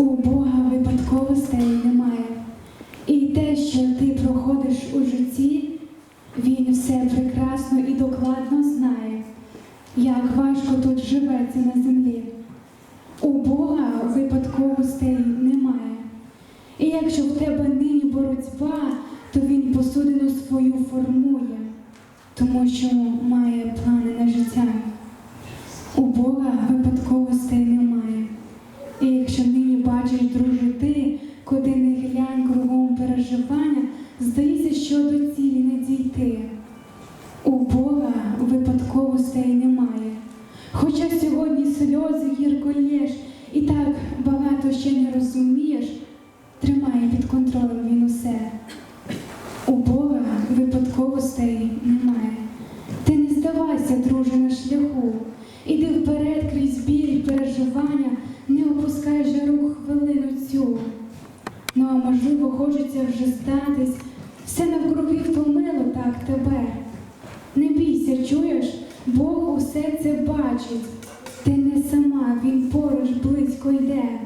У Бога випадковостей немає. І те, що ти проходиш у житті, Він все прекрасно і докладно знає, як важко тут живеться на землі. У Бога випадковостей немає. І якщо в тебе нині боротьба, то Він посудину свою формує, тому що має плани переживання, здається, що до цілі не дійти. У Бога випадковостей немає. Хоча сьогодні сльози гірко лєш, і так багато ще не розумієш, тримає під контролем він усе. У Бога випадковостей немає. Ти не здавайся, друже, на шляху. Іди вперед крізь біль переживання, не опускай же рук хвилину цю. Ну а можливо, хочеться вже здатись, все навкруги втомило так тебе. Не бійся, чуєш, Бог усе це бачить. Ти не сама, він поруч близько йде.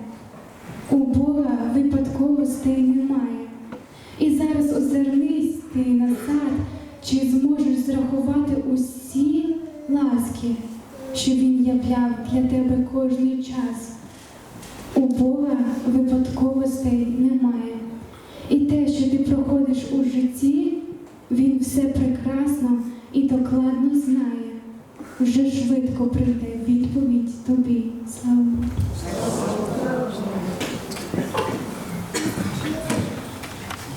У Бога випадковостей немає. І зараз озирнись ти назад, чи зможеш зрахувати усі ласки, що він являв для тебе кожний час. У Бога випадковостей немає. Проходиш у житті, Він все прекрасно і докладно знає. Вже швидко прийде відповідь